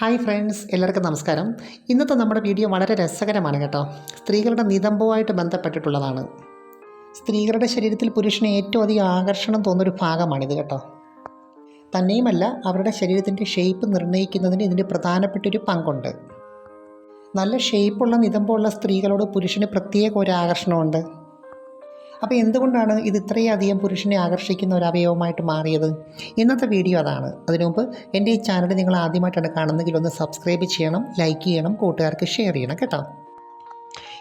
Hi friends എല്ലാവർക്കും നമസ്കാരം. ഇന്നത്തെ നമ്മുടെ വീഡിയോ വളരെ രസകരമാണ് കേട്ടോ. സ്ത്രീകളുടെ നിതംബവുമായിട്ട് ബന്ധപ്പെട്ടിട്ടുള്ളതാണ്. സ്ത്രീകളുടെ ശരീരത്തിൽ പുരുഷന് ഏറ്റവും അധികം ആകർഷണം തോന്നുന്നൊരു ഭാഗമാണിത് കേട്ടോ. തന്നെയുമല്ല അവരുടെ ശരീരത്തിന്റെ ഷേപ്പ് നിർണയിക്കുന്നതിന് ഇതിന്റെ പ്രധാനപ്പെട്ടൊരു പങ്കുണ്ട്. നല്ല ഷേപ്പുള്ള നിതമ്പുള്ള സ്ത്രീകളോട് പുരുഷന് പ്രത്യേക ഒരു ആകർഷണമുണ്ട്. അപ്പോൾ എന്തുകൊണ്ടാണ് ഇത് ഇത്രയധികം പുരുഷനെ ആകർഷിക്കുന്ന ഒരു അവയവമായിട്ട് മാറിയത്? ഇന്നത്തെ വീഡിയോ അതാണ്. അതിനു മുമ്പ് എന്റെ ഈ ചാനൽ നിങ്ങൾ ആദ്യമായിട്ടാണ് കാണുന്നതെങ്കിൽ ഒന്ന് സബ്സ്ക്രൈബ് ചെയ്യണം ലൈക്ക് ചെയ്യണം കൂട്ടുകാർക്ക് ഷെയർ ചെയ്യണം കേട്ടോ.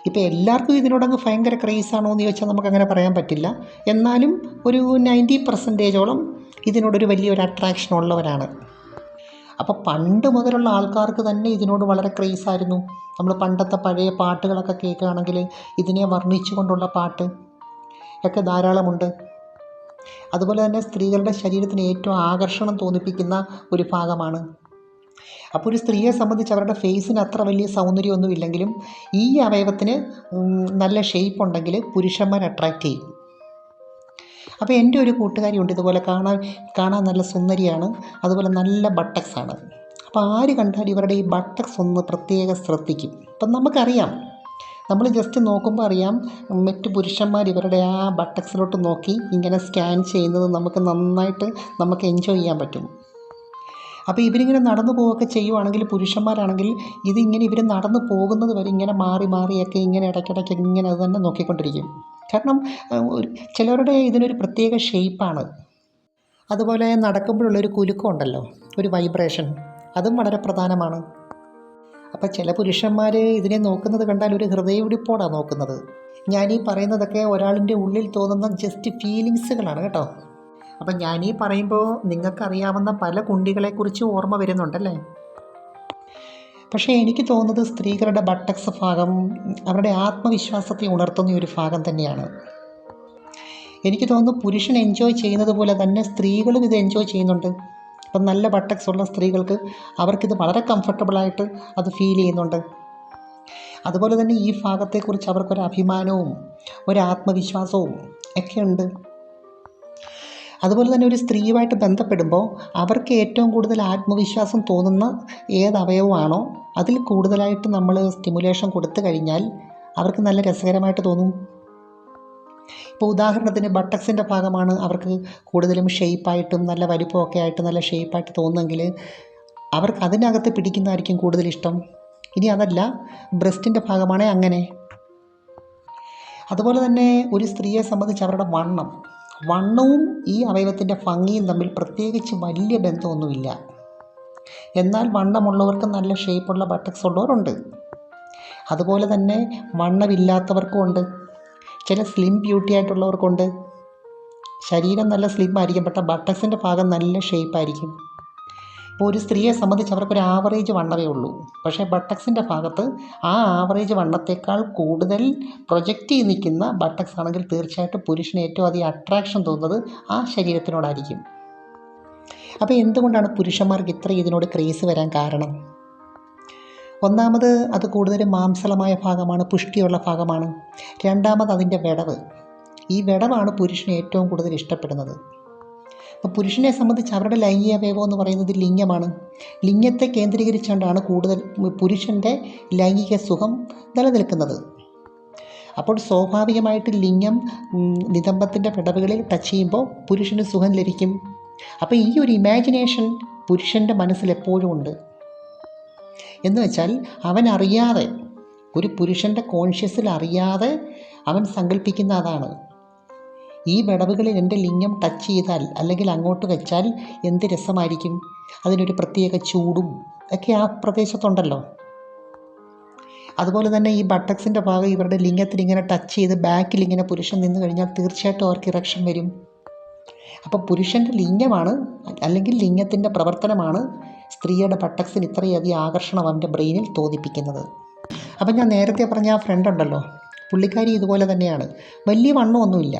ഇപ്പോൾ എല്ലാവർക്കും ഇതിനോടങ്ങ് ഭയങ്കര ക്രേസാണോ എന്ന് ചോദിച്ചാൽ നമുക്കങ്ങനെ പറയാൻ പറ്റില്ല. എന്നാലും ഒരു നയന്റി പെർസെന്റേജോളം ഇതിനോടൊരു വലിയൊരു അട്രാക്ഷൻ ഉള്ളവരാണ്. അപ്പോൾ പണ്ട് മുതലുള്ള ആൾക്കാർക്ക് തന്നെ ഇതിനോട് വളരെ ക്രേസായിരുന്നു നമ്മൾ പണ്ടത്തെ പഴയ പാട്ടുകളൊക്കെ കേൾക്കുകയാണെങ്കിൽ ഇതിനെ വർണിച്ചുകൊണ്ടുള്ള പാട്ട് ഒക്കെ ധാരാളമുണ്ട്. അതുപോലെ തന്നെ സ്ത്രീകളുടെ ശരീരത്തിന് ഏറ്റവും ആകർഷണം തോന്നിപ്പിക്കുന്ന ഒരു ഭാഗമാണ്. അപ്പോൾ ഒരു സ്ത്രീയെ സംബന്ധിച്ച് അവരുടെ ഫേസിന് അത്ര വലിയ സൗന്ദര്യമൊന്നും ഇല്ലെങ്കിലും ഈ അവയവത്തിന് നല്ല ഷേപ്പ് ഉണ്ടെങ്കിൽ പുരുഷന്മാർ അട്രാക്റ്റ് ചെയ്യും. അപ്പോൾ എന്റെ ഒരു കൂട്ടുകാരി ഉണ്ട് ഇതുപോലെ കാണാൻ കാണാൻ നല്ല സുന്ദരിയാണ്. അതുപോലെ നല്ല ബട്ടക്സ് ആണ്. അപ്പോൾ ആര് കണ്ടാലും ഇവരുടെ ഈ ബട്ടക്സ് ഒന്ന് പ്രത്യേകം ശ്രദ്ധിക്കും. അപ്പം നമുക്കറിയാം നമ്മൾ ജസ്റ്റ് നോക്കുമ്പോൾ അറിയാം മറ്റ് പുരുഷന്മാർ ഇവരുടെ ആ ബട്ടക്സിലോട്ട് നോക്കി ഇങ്ങനെ സ്കാൻ ചെയ്യുന്നത് നമുക്ക് നന്നായിട്ട് നമുക്ക് എൻജോയ് ചെയ്യാൻ പറ്റും. അപ്പോൾ ഇവരിങ്ങനെ നടന്നു പോവുകയൊക്കെ ചെയ്യുവാണെങ്കിൽ പുരുഷന്മാരാണെങ്കിൽ ഇതിങ്ങനെ ഇവർ നടന്നു പോകുന്നത് വരെ ഇങ്ങനെ മാറി മാറിയൊക്കെ ഇങ്ങനെ ഇടയ്ക്കിടയ്ക്ക് ഇങ്ങനെ അത് തന്നെ നോക്കിക്കൊണ്ടിരിക്കും. കാരണം ഒരു ചിലവരുടെ ഇതിനൊരു പ്രത്യേക ഷേപ്പാണ് അതുപോലെ നടക്കുമ്പോഴുള്ളൊരു കുലുക്കം ഉണ്ടല്ലോ ഒരു വൈബ്രേഷൻ അതും വളരെ പ്രധാനമാണ്. അപ്പോൾ ചില പുരുഷന്മാർ ഇതിനെ നോക്കുന്നത് കണ്ടാൽ ഒരു ഹൃദയവിടിപ്പോടാണ് നോക്കുന്നത്. ഈ പറയുന്നതൊക്കെ ഒരാളിന്റെ ഉള്ളിൽ തോന്നുന്ന ജസ്റ്റ് ഫീലിങ്സുകളാണ് കേട്ടോ. അപ്പം ഞാനീ പറയുമ്പോൾ നിങ്ങൾക്കറിയാവുന്ന പല കുണ്ടികളെക്കുറിച്ച് ഓർമ്മ വരുന്നുണ്ടല്ലേ? പക്ഷേ എനിക്ക് തോന്നുന്നത് സ്ത്രീകളുടെ ബട്ടക്സ് ഭാഗം അവരുടെ ആത്മവിശ്വാസത്തെ ഉണർത്തുന്ന ഒരു ഭാഗം തന്നെയാണ്. എനിക്ക് തോന്നുന്നു പുരുഷൻ എൻജോയ് ചെയ്യുന്നത് പോലെ തന്നെ സ്ത്രീകളും ഇത് എൻജോയ് ചെയ്യുന്നുണ്ട്. അപ്പം നല്ല ബട്ടക്സ് ഉള്ള സ്ത്രീകൾക്ക് അവർക്കിത് വളരെ കംഫർട്ടബിളായിട്ട് അത് ഫീൽ ചെയ്യുന്നുണ്ട്. അതുപോലെ തന്നെ ഈ ഭാഗത്തെക്കുറിച്ച് അവർക്കൊരു അഭിമാനവും ഒരു ആത്മവിശ്വാസവും ഒക്കെ ഉണ്ട് അതുപോലെ തന്നെ ഒരു സ്ത്രീയുമായിട്ട് ബന്ധപ്പെടുമ്പോൾ അവർക്ക് ഏറ്റവും കൂടുതൽ ആത്മവിശ്വാസം തോന്നുന്ന ഏത് അവയവമാണോ അതിൽ കൂടുതലായിട്ട് നമ്മൾ സ്റ്റിമുലേഷൻ കൊടുത്തു കഴിഞ്ഞാൽ അവർക്ക് നല്ല രസകരമായിട്ട് തോന്നും. ഇപ്പോൾ ഉദാഹരണത്തിന് ബട്ടക്സിന്റെ ഭാഗമാണ് അവർക്ക് കൂടുതലും ഷെയ്പ്പായിട്ടും നല്ല വലിപ്പമൊക്കെ ആയിട്ട് നല്ല ഷെയ്പ്പായിട്ട് തോന്നുമെങ്കിൽ അവർക്ക് അതിനകത്ത് പിടിക്കുന്നതായിരിക്കും കൂടുതലിഷ്ടം ഇനി അതല്ല ബ്രസ്റ്റിന്റെ ഭാഗമാണേ അങ്ങനെ. അതുപോലെ തന്നെ ഒരു സ്ത്രീയെ സംബന്ധിച്ച് അവരുടെ വണ്ണം. വണ്ണവും ഈ അവയവത്തിന്റെ ഭംഗിയും തമ്മിൽ പ്രത്യേകിച്ച് വലിയ ബന്ധമൊന്നുമില്ല. എന്നാൽ വണ്ണമുള്ളവർക്ക് നല്ല ഷേപ്പുള്ള ബട്ടക്സ് ഉള്ളവരുണ്ട്. അതുപോലെ തന്നെ വണ്ണമില്ലാത്തവർക്കും ഉണ്ട്. ചില സ്ലിം ബ്യൂട്ടി ആയിട്ടുള്ളവർക്കുണ്ട്. ശരീരം നല്ല സ്ലിം ആയിരിക്കും പക്ഷേ ബട്ടക്സിന്റെ ഭാഗം നല്ല ഷേപ്പായിരിക്കും ഇപ്പോൾ ഒരു സ്ത്രീയെ സംബന്ധിച്ച് അവർക്കൊരു ആവറേജ് വണ്ണമേ ഉള്ളൂ. പക്ഷേ ബട്ടക്സിന്റെ ഭാഗത്ത് ആ ആവറേജ് വണ്ണത്തേക്കാൾ കൂടുതൽ പ്രൊജക്റ്റ് ചെയ്ത് നിൽക്കുന്ന ബട്ടക്സ് ആണെങ്കിൽ തീർച്ചയായിട്ടും പുരുഷന് ഏറ്റവും അധികം അട്രാക്ഷൻ തോന്നുന്നത് ആ ശരീരത്തിനോടായിരിക്കും. അപ്പോൾ എന്തുകൊണ്ടാണ് പുരുഷന്മാർക്ക് ഇത്ര ഇതിനോട് ക്രേസ് വരാൻ കാരണം? ഒന്നാമത് അത് കൂടുതലും മാംസളമായ ഭാഗമാണ് പുഷ്ടിയുള്ള ഭാഗമാണ്. രണ്ടാമത് അതിന്റെ വിടവ്. ഈ വിടവാണ് പുരുഷന് ഏറ്റവും കൂടുതൽ ഇഷ്ടപ്പെടുന്നത്. അപ്പോൾ പുരുഷനെ സംബന്ധിച്ച് അവരുടെ ലൈംഗിക അവയവം എന്ന് പറയുന്നത് ലിംഗമാണ്. ലിംഗത്തെ കേന്ദ്രീകരിച്ചുകൊണ്ടാണ് കൂടുതൽ പുരുഷന്റെ ലൈംഗിക സുഖം നിലനിൽക്കുന്നത്. അപ്പോൾ സ്വാഭാവികമായിട്ട് ലിംഗം നിതംബത്തിന്റെ പിടവുകളിൽ ടച്ച് ചെയ്യുമ്പോൾ പുരുഷന് സുഖം ലഭിക്കും. അപ്പോൾ ഈ ഒരു ഇമാജിനേഷൻ പുരുഷന്റെ മനസ്സിൽ എപ്പോഴും ഉണ്ട്. എന്ന് വെച്ചാൽ അവൻ അറിയാതെ ഒരു പുരുഷന്റെ കോൺഷ്യസിൽ അറിയാതെ അവൻ സങ്കല്പിക്കുന്ന അതാണ്. ഈ വിടവുകളിൽ എന്റെ ലിംഗം ടച്ച് ചെയ്താൽ അല്ലെങ്കിൽ അങ്ങോട്ട് വെച്ചാൽ എന്ത് രസമായിരിക്കും? അതിനൊരു പ്രത്യേക ചൂടും ഒക്കെ ആ പ്രദേശത്തുണ്ടല്ലോ. അതുപോലെ തന്നെ ഈ ബട്ടക്സിന്റെ ഭാഗം ഇവരുടെ ലിംഗത്തിൽ ഇങ്ങനെ ടച്ച് ചെയ്ത് ബാക്കിൽ ഇങ്ങനെ പുരുഷൻ നിന്ന് കഴിഞ്ഞാൽ തീർച്ചയായിട്ടും അവർക്ക് ഇറക്ഷൻ വരും. അപ്പോൾ പുരുഷന്റെ ലിംഗമാണ് അല്ലെങ്കിൽ ലിംഗത്തിന്റെ പ്രവർത്തനമാണ് സ്ത്രീയുടെ ബട്ടക്സിന് ഇത്രയധികം ആകർഷണം അവന്റെ ബ്രെയിനിൽ തോന്നിപ്പിക്കുന്നത്. അപ്പം ഞാൻ നേരത്തെ പറഞ്ഞ ആ ഫ്രണ്ട് ഉണ്ടല്ലോ പുള്ളിക്കാരി ഇതുപോലെ തന്നെയാണ്. വലിയ വണ്ണമൊന്നുമില്ല.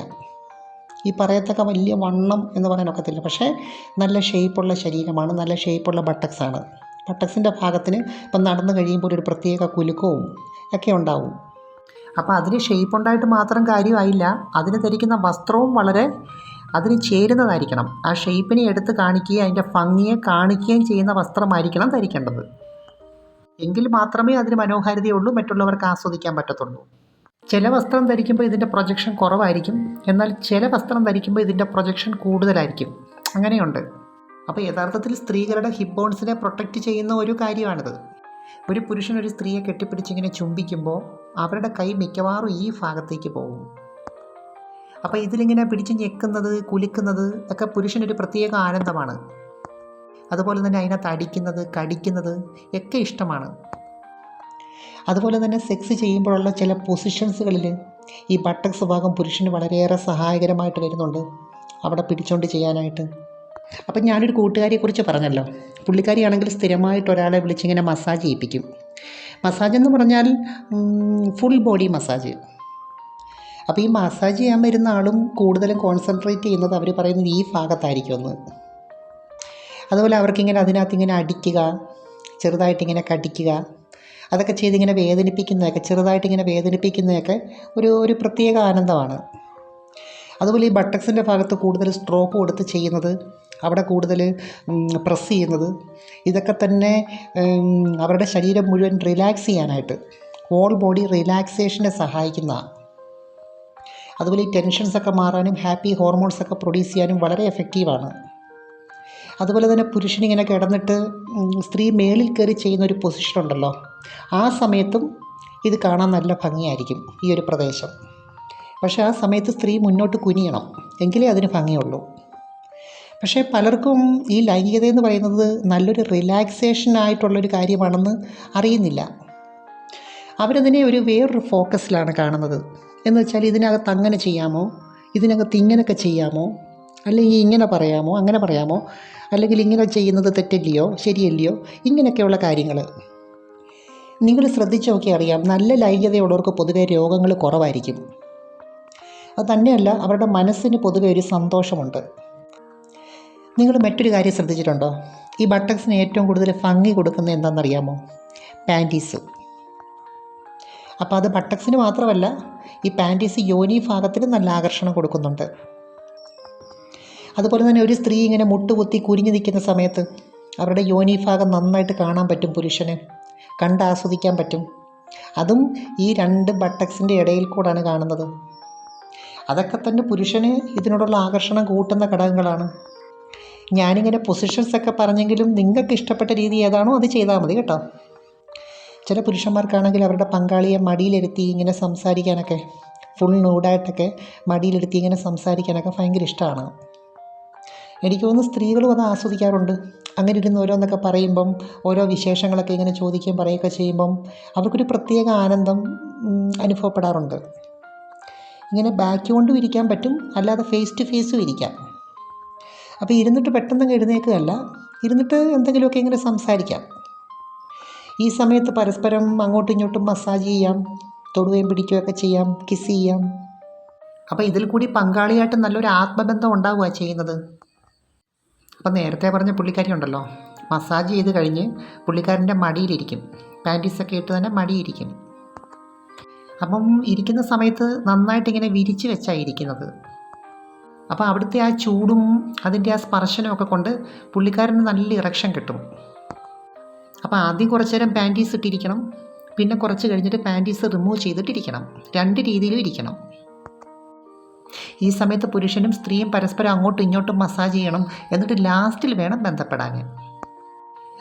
ഈ പറയത്തക്ക വലിയ വണ്ണം എന്ന് പറയാനൊക്കത്തില്ല പക്ഷേ നല്ല ഷേപ്പുള്ള ശരീരമാണ് നല്ല ഷേപ്പുള്ള ബട്ടക്സാണ് ബട്ടക്സിന്റെ ഭാഗത്തിന് ഇപ്പം നടന്നു കഴിയുമ്പോൾ ഒരു പ്രത്യേക കുലുക്കവും ഒക്കെ ഉണ്ടാവും. അപ്പോൾ അതിന് ഷേപ്പ് ഉണ്ടായിട്ട് മാത്രം കാര്യമായില്ല. അതിന് ധരിക്കുന്ന വസ്ത്രവും വളരെ അതിന് ചേരുന്നതായിരിക്കണം. ആ ഷേപ്പിനെ എടുത്ത് കാണിക്കുകയും അതിന്റെ ഭംഗിയെ കാണിക്കുകയും ചെയ്യുന്ന വസ്ത്രമായിരിക്കണം ധരിക്കേണ്ടത്. എങ്കിൽ മാത്രമേ അതിന് മനോഹാരിതയുള്ളൂ മറ്റുള്ളവർക്ക് ആസ്വദിക്കാൻ പറ്റത്തുള്ളൂ. ചില വസ്ത്രം ധരിക്കുമ്പോൾ ഇതിന്റെ പ്രൊജക്ഷൻ കുറവായിരിക്കും. എന്നാൽ ചില വസ്ത്രം ധരിക്കുമ്പോൾ ഇതിന്റെ പ്രൊജക്ഷൻ കൂടുതലായിരിക്കും. അങ്ങനെയുണ്ട്. അപ്പോൾ യഥാർത്ഥത്തിൽ സ്ത്രീകളുടെ ഹിപ്പ് ബോൺസിനെ പ്രൊട്ടക്റ്റ് ചെയ്യുന്ന ഒരു കാര്യമാണിത്. ഒരു പുരുഷൻ ഒരു സ്ത്രീയെ കെട്ടിപ്പിടിച്ചിങ്ങനെ ചുംബിക്കുമ്പോൾ അവരുടെ കൈ മിക്കവാറും ഈ ഭാഗത്തേക്ക് പോകും. അപ്പോൾ ഇതിലിങ്ങനെ പിടിച്ച് ഞെക്കുന്നത് കുലുക്കുന്നത് ഒക്കെ പുരുഷനൊരു പ്രത്യേക ആനന്ദമാണ്. അതുപോലെ തന്നെ അതിനകത്ത് അടിക്കുന്നത് കടിക്കുന്നത് ഒക്കെ ഇഷ്ടമാണ്. അതുപോലെ തന്നെ സെക്സ് ചെയ്യുമ്പോഴുള്ള ചില പൊസിഷൻസുകളിൽ ഈ ബട്ടക്സ് ഭാഗം പുരുഷന് വളരെയേറെ സഹായകരമായിട്ട് വരുന്നുണ്ട് അവിടെ പിടിച്ചുകൊണ്ട് ചെയ്യാനായിട്ട്. അപ്പം ഞാനൊരു കൂട്ടുകാരിയെക്കുറിച്ച് പറഞ്ഞല്ലോ. പുള്ളിക്കാരിയാണെങ്കിൽ സ്ഥിരമായിട്ട് ഒരാളെ വിളിച്ചിങ്ങനെ മസാജ് ചെയ്യിപ്പിക്കും. മസാജ് എന്ന് പറഞ്ഞാൽ ഫുൾ ബോഡി മസാജ് അപ്പോൾ ഈ മസാജ് ചെയ്യാൻ വരുന്ന ആളും കൂടുതലും കോൺസെൻട്രേറ്റ് ചെയ്യുന്നത് അവർ പറയുന്നത് ഈ ഭാഗത്തായിരിക്കുമെന്ന്. അതുപോലെ അവർക്കിങ്ങനെ അതിനകത്ത് ഇങ്ങനെ അടിക്കുക ചെറുതായിട്ടിങ്ങനെ കടിക്കുക അതൊക്കെ ചെയ്തിങ്ങനെ വേദനിപ്പിക്കുന്നതൊക്കെ ചെറുതായിട്ടിങ്ങനെ വേദനിപ്പിക്കുന്നതൊക്കെ ഒരു ഒരു പ്രത്യേക ആനന്ദമാണ്. അതുപോലെ ഈ ബട്ടക്സിന്റെ ഭാഗത്ത് കൂടുതൽ സ്ട്രോക്ക് കൊടുത്ത് ചെയ്യുന്നത് അവിടെ കൂടുതൽ പ്രസ് ചെയ്യുന്നത് ഇതൊക്കെ തന്നെ അവരുടെ ശരീരം മുഴുവൻ റിലാക്സ് ചെയ്യാനായിട്ട് ഹോൾ ബോഡി റിലാക്സേഷനെ സഹായിക്കുന്ന അതുപോലെ ഈ ടെൻഷൻസൊക്കെ മാറാനും ഹാപ്പി ഹോർമോൺസൊക്കെ പ്രൊഡ്യൂസ് ചെയ്യാനും വളരെ എഫക്റ്റീവാണ് അതുപോലെ തന്നെ പുരുഷനിങ്ങനെ കിടന്നിട്ട് സ്ത്രീ മേളിൽ കയറി ചെയ്യുന്ന ഒരു പൊസിഷൻ ഉണ്ടല്ലോ ആ സമയത്തും ഇത് കാണാൻ നല്ല ഭംഗിയായിരിക്കും ഈ ഒരു പ്രദേശം. പക്ഷേ ആ സമയത്ത് സ്ത്രീ മുന്നോട്ട് കുനിയണം എങ്കിലേ അതിന് ഭംഗിയുള്ളൂ. പക്ഷേ പലർക്കും ഈ ലൈംഗികത എന്ന് പറയുന്നത് നല്ലൊരു റിലാക്സേഷൻ ആയിട്ടുള്ളൊരു കാര്യമാണെന്ന് അറിയുന്നില്ല. അവരതിനെ ഒരു വേറൊരു ഫോക്കസിലാണ് കാണുന്നത്. എന്ന് വെച്ചാൽ ഇതിനകത്ത് അങ്ങനെ ചെയ്യാമോ? ഇതിനകത്ത് ഇങ്ങനെയൊക്കെ ചെയ്യാമോ? അല്ലെങ്കിൽ ഇങ്ങനെ പറയാമോ? അങ്ങനെ പറയാമോ? അല്ലെങ്കിൽ ഇങ്ങനെ ചെയ്യുന്നത് തെറ്റല്ലയോ? ശരിയല്ലയോ? ഇങ്ങനെയൊക്കെയുള്ള കാര്യങ്ങൾ. നിങ്ങൾ ശ്രദ്ധിച്ച് നോക്കി അറിയാം നല്ല ലൈംഗികതയുള്ളവർക്ക് പൊതുവേ രോഗങ്ങൾ കുറവായിരിക്കും. അത് തന്നെയല്ല അവരുടെ മനസ്സിന് പൊതുവെ ഒരു സന്തോഷമുണ്ട്. നിങ്ങൾ മറ്റൊരു കാര്യം ശ്രദ്ധിച്ചിട്ടുണ്ടോ? ഈ ബട്ടക്സിന് ഏറ്റവും കൂടുതൽ ഭംഗി കൊടുക്കുന്നത് എന്താണെന്നറിയാമോ? പാന്റീസ്. അപ്പോൾ അത് ബട്ടക്സിന് മാത്രമല്ല ഈ പാന്റീസ് യോനി ഭാഗത്തിന് നല്ല ആകർഷണം കൊടുക്കുന്നുണ്ട്. അതുപോലെ തന്നെ ഒരു സ്ത്രീ ഇങ്ങനെ മുട്ടുകുത്തി കുരിഞ്ഞു നിൽക്കുന്ന സമയത്ത് അവരുടെ യോനി ഭാഗം നന്നായിട്ട് കാണാൻ പറ്റും പുരുഷന് കണ്ട് ആസ്വദിക്കാൻ പറ്റും. അതും ഈ രണ്ട് ബട്ടക്സിന്റെ ഇടയിൽ കൂടാണ് കാണുന്നത്. അതൊക്കെ തന്നെ പുരുഷന് ഇതിനോടുള്ള ആകർഷണം കൂട്ടുന്ന ഘടകങ്ങളാണ്. ഞാനിങ്ങനെ പൊസിഷൻസ് ഒക്കെ പറഞ്ഞെങ്കിലും നിങ്ങൾക്ക് ഇഷ്ടപ്പെട്ട രീതി ഏതാണോ അത് ചെയ്താൽ മതി കേട്ടോ. ചില പുരുഷന്മാർക്കാണെങ്കിൽ അവരുടെ പങ്കാളിയെ മടിയിലിരുത്തി ഇങ്ങനെ സംസാരിക്കാനൊക്കെ ഫുൾ നൂഡായിട്ടൊക്കെ മടിയിലിരുത്തി ഇങ്ങനെ സംസാരിക്കാനൊക്കെ ഭയങ്കര ഇഷ്ടമാണ്. എനിക്ക് തോന്നുന്നു സ്ത്രീകളും അത് ആസ്വദിക്കാറുണ്ട്. അങ്ങനെ ഇരുന്ന് ഓരോന്നൊക്കെ പറയുമ്പം ഓരോ വിശേഷങ്ങളൊക്കെ ഇങ്ങനെ ചോദിക്കുകയും പറയുകയൊക്കെ ചെയ്യുമ്പം അവർക്കൊരു പ്രത്യേക ആനന്ദം അനുഭവപ്പെടാറുണ്ട്. ഇങ്ങനെ ബാക്ക് കൊണ്ടും ഇരിക്കാൻ പറ്റും അല്ലാതെ ഫേസ് ടു ഫേസും ഇരിക്കാം. അപ്പോൾ ഇരുന്നിട്ട് പെട്ടെന്ന് എഴുന്നേൽക്കുകയല്ല ഇരുന്നിട്ട് എന്തെങ്കിലുമൊക്കെ ഇങ്ങനെ സംസാരിക്കാം. ഈ സമയത്ത് പരസ്പരം അങ്ങോട്ടും ഇങ്ങോട്ടും മസാജ് ചെയ്യാം തൊടുകയും പിടിക്കുകയൊക്കെ ചെയ്യാം കിസ് ചെയ്യാം. അപ്പോൾ ഇതിൽ കൂടി പങ്കാളിയായിട്ട് നല്ലൊരു ആത്മബന്ധം ഉണ്ടാവുക ചെയ്യുന്നത്. അപ്പം നേരത്തെ പറഞ്ഞ പുള്ളിക്കാരി ഉണ്ടല്ലോ മസാജ് ചെയ്ത് കഴിഞ്ഞ് പുള്ളിക്കാരന്റെ മടിയിലിരിക്കും. പാന്റീസൊക്കെ ഇട്ട് തന്നെ മടിയിരിക്കും അപ്പം ഇരിക്കുന്ന സമയത്ത് നന്നായിട്ട് ഇങ്ങനെ വിരിച്ച് വെച്ചാണ് ഇരിക്കുന്നത്. അപ്പോൾ അവിടുത്തെ ആ ചൂടും അതിന്റെ ആ സ്പർശനമൊക്കെ കൊണ്ട് പുള്ളിക്കാരന് നല്ല ഇറക്ഷൻ കിട്ടും. അപ്പോൾ ആദ്യം കുറച്ച് നേരം പാന്റീസ് ഇട്ടിരിക്കണം. പിന്നെ കുറച്ച് കഴിഞ്ഞിട്ട് പാന്റീസ് റിമൂവ് ചെയ്തിട്ടിരിക്കണം. രണ്ട് രീതിയിലും ഇരിക്കണം. ഈ സമയത്ത് പുരുഷനും സ്ത്രീയും പരസ്പരം അങ്ങോട്ടും ഇങ്ങോട്ടും മസാജ് ചെയ്യണം. എന്നിട്ട് ലാസ്റ്റിൽ വേണം ബന്ധപ്പെടാൻ.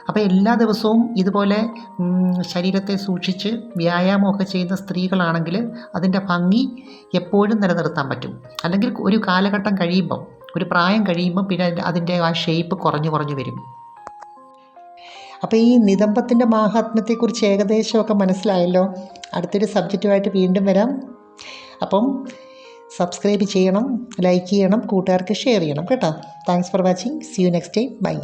അപ്പോൾ എല്ലാ ദിവസവും ഇതുപോലെ ശരീരത്തെ സൂക്ഷിച്ച് വ്യായാമമൊക്കെ ചെയ്യുന്ന സ്ത്രീകളാണെങ്കിൽ അതിന്റെ ഭംഗി എപ്പോഴും നിലനിർത്താൻ പറ്റും. അല്ലെങ്കിൽ ഒരു കാലഘട്ടം കഴിയുമ്പം ഒരു പ്രായം കഴിയുമ്പം പിന്നെ അതിന്റെ- ആ ഷേപ്പ് കുറഞ്ഞു കുറഞ്ഞു വരും. അപ്പോൾ ഈ നിതംബത്തിന്റെ മാഹാത്മ്യത്തെക്കുറിച്ച് ഏകദേശമൊക്കെ മനസ്സിലായല്ലോ. അടുത്തൊരു സബ്ജക്റ്റുമായിട്ട് വീണ്ടും വരാം. അപ്പം സബ്സ്ക്രൈബ് ചെയ്യണം ലൈക്ക് ചെയ്യണം കൂട്ടുകാർക്ക് ഷെയർ ചെയ്യണം കേട്ടോ. Thanks for watching. See you next time bye